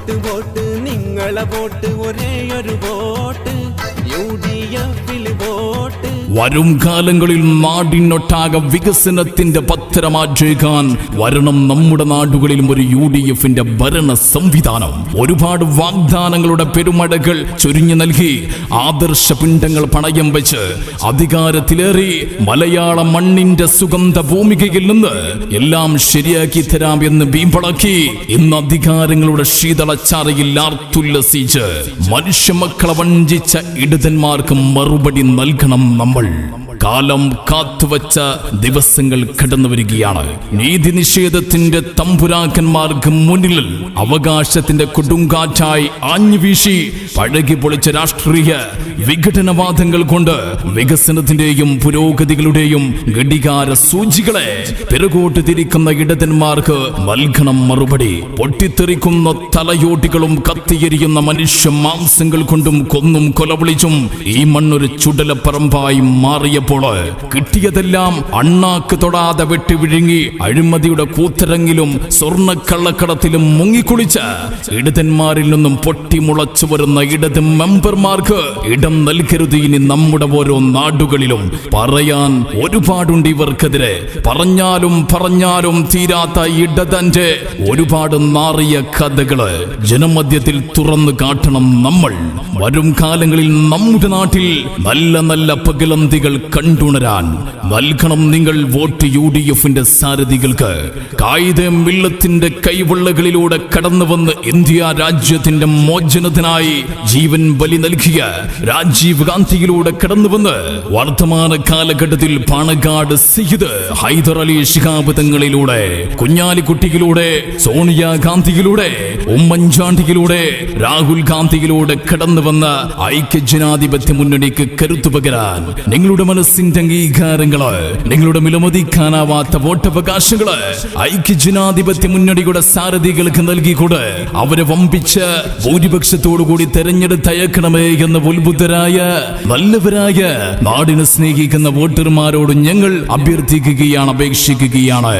Vote vote നിങ്ങളെ vote ഒരേ ഒരു വോട്ട്. വരും കാലങ്ങളിൽ നാടിനൊട്ടാകെ വികസനത്തിന്റെ പത്രമാറ്റേക്കാൻ വരണം നമ്മുടെ നാടുകളിലും ഒരു യു ഡി എഫിന്റെ ഭരണ സംവിധാനം ഒരുപാട് വാഗ്ദാനങ്ങളുടെ പെരുമഴകൾ ചൊരിഞ്ഞു നൽകി ആദർശ പിണ്ടങ്ങൾ പണയം വെച്ച് അധികാരത്തിലേറി മലയാള മണ്ണിന്റെ സുഗന്ധ ഭൂമികയിൽ നിന്ന് എല്ലാം ശരിയാക്കി തരാം എന്ന് ഭീമ്പളക്കി ഇന്ന് അധികാരങ്ങളുടെ ശീതളച്ചാറയിൽ ആർത്തുല്ലസിച്ച് മനുഷ്യമക്കളെ വഞ്ചിച്ച ഇടതന്മാർക്ക് മറുപടി നൽകണം നമ്മൾ. Mm. കാലം കാത്തുവച്ച ദിവസങ്ങൾ കടന്നു വരികയാണ് നീതി നിഷേധത്തിന്റെ തമ്പുരാക്കന്മാർക്ക് മുന്നിൽ അവകാശത്തിന്റെ കൊടുങ്കാറ്റായി ആഞ്ഞു വീശി പഴകി പൊളിച്ച രാഷ്ട്രീയ വിഘടനവാദങ്ങൾ കൊണ്ട് വികസനത്തിന്റെയും പുരോഗതികളുടെയും ഘടികാര സൂചികളെ പിറകോട്ട് തിരിക്കുന്ന ഇടതന്മാർക്ക് നൽകണം മറുപടി. പൊട്ടിത്തെറിക്കുന്ന തലയോട്ടികളും കത്തിയെരിയുന്ന മനുഷ്യ മാംസങ്ങൾ കൊണ്ടും കൊന്നും കൊലവിളിച്ചും ഈ മണ്ണൊരു ചുടലപ്പറമ്പായി മാറിയപ്പോൾ കിട്ടിയതെല്ലാം അണ്ണാക്ക് തൊടാതെ വെട്ടി വിഴുങ്ങി അഴിമതിയുടെ കൂത്തരങ്ങിലും സ്വർണക്കള്ളക്കടത്തിലും മുങ്ങിക്കുളിച്ച് ഇടതന്മാരിൽ നിന്നും പൊട്ടിമുളച്ചു വരുന്ന ഇടത് മെമ്പർമാർക്ക് ഇടം നൽകരുത് ഇനി നമ്മുടെ ഓരോ നാടുകളിലും. പറയാൻ ഒരുപാടുണ്ട് ഇവർക്കെതിരെ. പറഞ്ഞാലും പറഞ്ഞാലും തീരാത്ത ഇടതന്റെ ഒരുപാട് നാറിയ കഥകൾ ജനമധ്യത്തിൽ തുറന്നു കാട്ടണം നമ്മൾ. വരും കാലങ്ങളിൽ നമ്മുടെ നാട്ടിൽ നല്ല നല്ല പകലന്തികൾ കണ്ടുണരാൻ നൽകണം നിങ്ങൾ വോട്ട് യു ഡി എഫിന്റെ സാരഥികൾക്ക്. കായികം വെള്ളത്തിന്റെ കൈവെള്ളകളിലൂടെ കടന്നു വന്ന് ഇന്ത്യ രാജ്യത്തിന്റെ മോചനത്തിനായി ജീവൻ ബലി നൽകിയ രാജീവ് ഗാന്ധിയിലൂടെ കടന്നു വന്ന് വർത്തമാന കാലഘട്ടത്തിൽ പാണക്കാട് സയ്യിദ് ഹൈദർ അലി ശിഹാബ് തങ്ങളിലൂടെ കുഞ്ഞാലിക്കുട്ടിയിലൂടെ സോണിയ ഗാന്ധിയിലൂടെ ഉമ്മൻചാണ്ടിയിലൂടെ രാഹുൽ ഗാന്ധിയിലൂടെ കടന്നു ഐക്യ ജനാധിപത്യ മുന്നണിക്ക് കരുത്തു പകരാൻ നിങ്ങളുടെ മനസ്സിന്റെ അംഗീകാരങ്ങൾ നിങ്ങളുടെ വിലമതിക്കാനാവാത്ത വോട്ടവകാശങ്ങൾ ഐക്യ ജനാധിപത്യ മുന്നണിയുടെ സാരഥികൾക്ക് നൽകിക്കൂടെ അവരെ വമ്പിച്ച് ഭൂരിപക്ഷത്തോടു കൂടി തെരഞ്ഞെടുത്തയക്കണമേ എന്ന് ഉത്ബുദ്ധരായ നല്ലവരായ നാടിനെ സ്നേഹിക്കുന്ന വോട്ടർമാരോട് ഞങ്ങൾ അഭ്യർത്ഥിക്കുകയാണ് അപേക്ഷിക്കുകയാണ്.